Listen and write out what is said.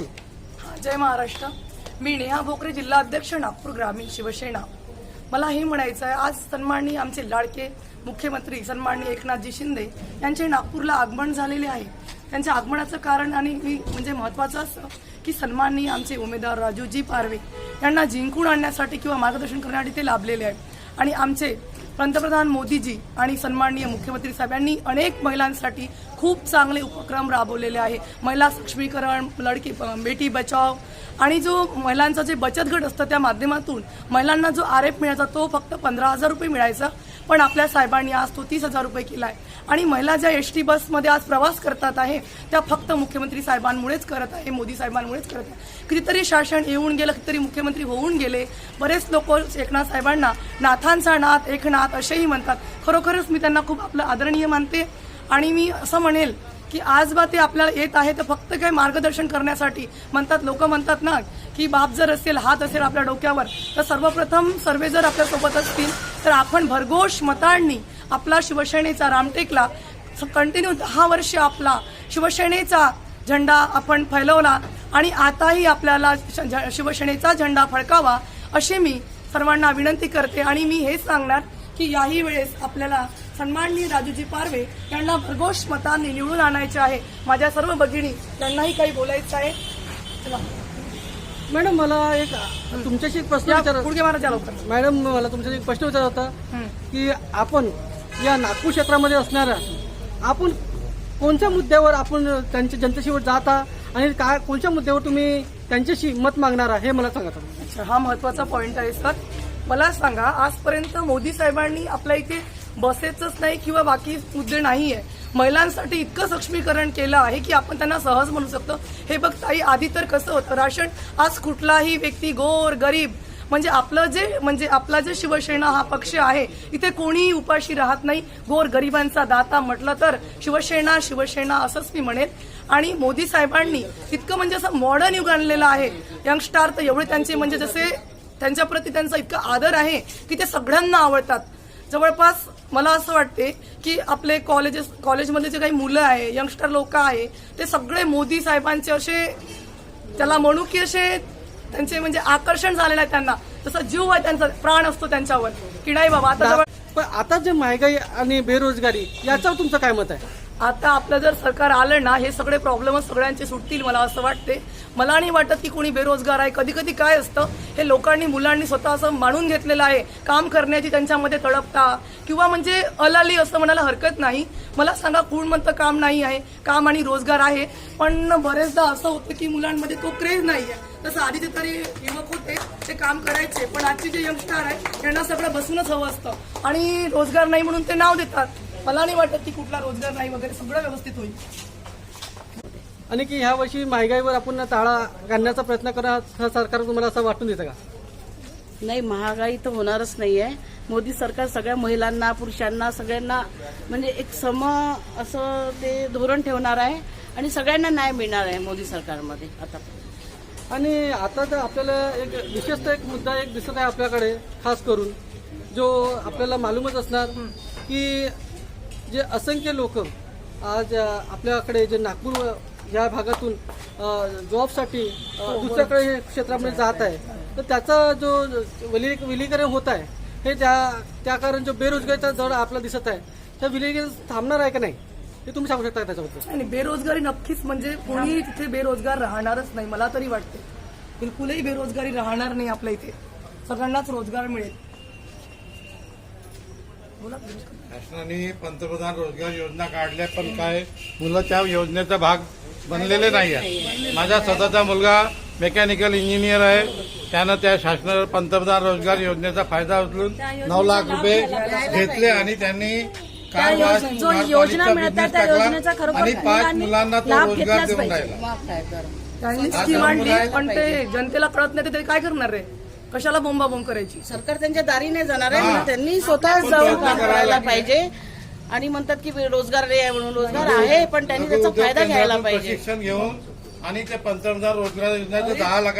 बोल जय महाराष्ट्र. मी नेहा भोकरे जिल्हा अध्यक्ष नागपूर ग्रामीण शिवसेना. मला हे म्हणायचं आहे आज सन्माननीय आमचे लाडके मुख्यमंत्री सन्माननीय एकनाथजी शिंदे यांचे नागपूरला आगमन झालेले आहे. त्यांच्या आगमनाचं कारण आणि मी म्हणजे महत्वाचं असं की सन्माननीय आमचे उमेदवार राजूजी पारवे यांना जिंकून आणण्यासाठी किंवा मार्गदर्शन करण्यासाठी ते लाभलेले आहेत. आणि आमचे पंतप्रधान मोदीजी आणि सन्माननीय मुख्यमंत्री साहेब यांनी अनेक महिलांसाठी खूप चांगले उपक्रम राबवलेले आहे. महिला सक्षमीकरण लडकी बेटी बचाव आणि जो महिलांचा जे बचत गट असतं त्या माध्यमातून महिलांना जो आर एफ मिळायचा तो फक्त पंधरा हजार रुपये मिळायचा. पण आपल्या साहेबांनी आज तो तीस हजार रुपये केला आहे आणि महिला ज्या एस टी बसमध्ये आज प्रवास करतात आहे त्या फक्त मुख्यमंत्री साहेबांमुळेच करत आहे मोदी साहेबांमुळेच करत आहे. कितीतरी शासन येऊन गेलं कितीतरी मुख्यमंत्री होऊन गेले. बरेच लोक एकनाथ साहेबांना नाथांचा नाथ एकनाथ असेही म्हणतात. खरोखरच मी त्यांना खूप आपलं आदरणीय मानते. आणि मी असं म्हणेल की आज बा ते आपल्याला येत आहे तर फक्त काय मार्गदर्शन करण्यासाठी म्हणतात लोक म्हणतात ना की बाप जर असेल हात असेल आपल्या डोक्यावर तर सर्वप्रथम सर्वे जर आपल्यासोबत असतील तर आपण भरघोष मतांनी आपला शिवसेनेचा रामटेकला कंटिन्यू दहा वर्ष आपला शिवसेनेचा झेंडा आपण फैलवला आणि आताही आपल्याला श- झ- शिवसेनेचा झेंडा फडकावा अशी मी सर्वांना विनंती करते आणि मी हेच सांगणार की याही वेळेस आपल्याला सन्माननीय राजूजी पारवे यांना भरघोष मतांनी निवडून आणायचे आहे. माझ्या सर्व भगिनी त्यांनाही काही बोलायचं आहे. चला. मॅडम मला एक तुमच्याशी एक प्रश्न मॅडम मला तुमच्याशी एक प्रश्न विचार होता. की आपण या नागपूर क्षेत्रामध्ये असणाऱ्या आपण कोणत्या मुद्द्यावर आपण त्यांच्या जनतेशीवर जाता आणि काय कोणत्या मुद्द्यावर तुम्ही त्यांच्याशी मत मागणार आहे हे मला सांगा. अच्छा हा महत्त्वाचा पॉइंट आहे सर मला सांगा आजपर्यंत मोदी साहेबांनी आपल्या इथे बसेसच नाही किंवा बाकी मुद्दे नाहीये महिलांसाठी इतकं सक्षमीकरण केलं आहे की आपण त्यांना सहज म्हणू शकतो. हे बघ ताई आधी तर कसं होतं राशन आज कुठलाही व्यक्ती गोर गरीब म्हणजे आपलं जे म्हणजे आपला जे शिवसेना हा पक्ष आहे इथे कोणीही उपाशी राहत नाही. गोर गरिबांचा दाता म्हटलं तर शिवसेना शिवसेना असंच मी म्हणेन. आणि मोदी साहेबांनी इतकं म्हणजे असं मॉडर्न युग आणलेलं आहे. यंगस्टार तर एवढे त्यांचे म्हणजे जसे त्यांच्याप्रती त्यांचा इतका आदर आहे की ते सगळ्यांना आवडतात. जवळपास मला असं वाटते की आपले कॉलेजेस कॉलेजमधले जे काही मुलं आहे यंगस्टर लोक आहे ते सगळे मोदी साहेबांचे असे त्याला म्हणू की असे त्यांचे म्हणजे आकर्षण झालेलं आहे त्यांना. तसा जीव आहे त्यांचा प्राण असतो त्यांच्यावर. की नाही बाबा आता पण आता जे महागाई आणि बेरोजगारी याच्यावर तुमचं काय मत आहे? आता आपलं जर सरकार आलं ना हे सगळे प्रॉब्लेम सगळ्यांचे सुटतील मला असं वाटते. मला नाही वाटत की कोणी बेरोजगार आहे. कधी कधी काय असतं हे लोकांनी मुलांनी स्वतः असं मानून घेतलेलं आहे. काम करण्याची त्यांच्यामध्ये तडपता किंवा म्हणजे अलाली असं म्हणायला हरकत नाही. मला सांगा कोण म्हणतं काम नाही आहे काम आणि रोजगार आहे. पण बरेचदा असं होतं की मुलांमध्ये तो क्रेज नाही आहे. तसं आधी ते तरी युवक होते ते काम करायचे पण आजचे जे यंगस्टार आहे त्यांना सगळं बसूनच हवं असतं. आणि रोजगार नाही म्हणून ते नाव देतात. मला नाही वाटत की कुठला रोजगार नाही वगैरे सगळं व्यवस्थित होईल. आणि की ह्या वर्षी महागाईवर आपण टाळा घालण्याचा प्रयत्न करा हा सरकार तुम्हाला असं वाटून देतं का? नाही महागाई तर होणारच नाहीये. मोदी सरकार सगळ्या महिलांना पुरुषांना सगळ्यांना म्हणजे एक सम असं ते धोरण ठेवणार आहे आणि सगळ्यांना न्याय मिळणार आहे मोदी सरकारमध्ये आता. आणि आता तर आपल्याला एक विशेषतः एक मुद्दा एक दिसत आहे आपल्याकडे खास करून जो आपल्याला मालूमच असणार की जे असंख्य लोक आज आपल्याकडे जे नागपूर या भागातून जॉबसाठी अ, दुसऱ्याकडे हे क्षेत्रामध्ये जात आहे. तर त्याचा जो विली विलीकरण होत आहे हे त्या त्या कारण जो बेरोजगारीचा दर आपला दिसत आहे त्या विलीकरण थांबणार आहे का नाही हे तुम्ही सांगू शकता का त्याच्याबद्दल? आणि बेरोजगारी नक्कीच म्हणजे कोणीही तिथे बेरोजगार राहणारच नाही मला तरी वाटते. बिलकुलही बेरोजगारी राहणार नाही आपल्या इथे. सगळ्यांनाच रोजगार मिळेल. बोला शासनाने पंतप्रधान रोजगार योजना काढल्या पण काय मुलं त्या योजनेचा भाग बनलेले नाही आहे माझा स्वतःचा मुलगा मेकॅनिकल इंजिनियर आहे. त्यानं त्या शासना पंतप्रधान रोजगार योजनेचा फायदा उचलून नऊ लाख रुपये घेतले आणि त्यांनी जो योजना मिळतात त्या योजनेचा आणि पाच मुलांनी तो रोजगार देऊन. राहिला. पण ते जनतेला कळत नाही तर ते काय करणार रे? कशाला बोंबाबोंब करायची? सरकार त्यांच्या दारी नाही जाणार आहे त्यांनी स्वतः जाऊन करायला. पाहिजे. आणि म्हणतात की रोजगार आहे म्हणून रोजगार आहे पण त्यांनी त्याचा फायदा घ्यायला पाहिजे. प्रशिक्षण घेऊन आणि ते पंतप्रधान रोजगार योजनेचे दहा लाख